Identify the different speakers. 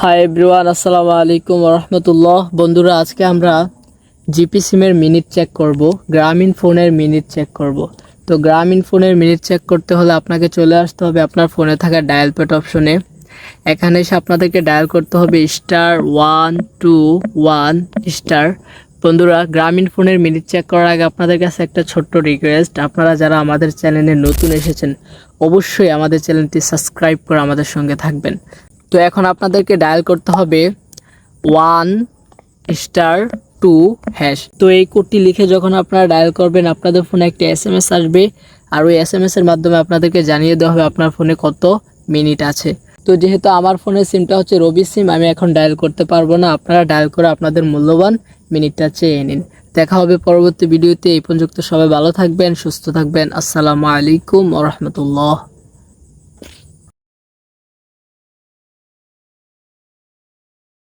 Speaker 1: Hi everyone আসসালামু আলাইকুম রহমতুল্লাহ বন্ধুরা, আজকে আমরা জিপি সিমের মিনিট চেক করব গ্রামীণ ফোনের মিনিট চেক করব। তো গ্রামীণ ফোনের মিনিট চেক করতে হলে আপনাকে চলে আসতে হবে আপনার ফোনে থাকা ডায়াল প্যাড অপশনে এখানে এসে আপনাদেরকে ডায়াল করতে হবে star one two one star বন্ধুরা গ্রামীণ ফোনের মিনিট চেক করার আগে আপনাদের কাছে একটা ছোট্ট রিকোয়েস্ট আপনারা যারা আমাদের চ্যানেলে নতুন এসেছেন, অবশ্যই আমাদের চ্যানেলটি সাবস্ক্রাইব করে আমাদের সঙ্গে থাকবেন। তো এখন আপনাদেরকে ডায়াল করতে হবে ওয়ান স্টার টু হ্যাশ তো এই কোডটি লিখে যখন আপনারা ডায়াল করবেন, আপনাদের ফোনে একটা এস এম এস আসবে আর ওই এস এম এস এর মাধ্যমে আপনাদেরকে জানিয়ে দেওয়া হবে আপনার ফোনে কত মিনিট আছে। তো যেহেতু আমার ফোনের সিমটা হচ্ছে রবি সিম আমি এখন ডায়াল করতে পারব না। আপনারা ডায়াল করে আপনাদের মূল্যবান মিনিটটা চেয়ে নিন। দেখা হবে পরবর্তী ভিডিওতে এই পর্যন্ত সবাই ভালো থাকবেন, সুস্থ থাকবেন। আসসালামু আলাইকুম রহমতুল্লাহ।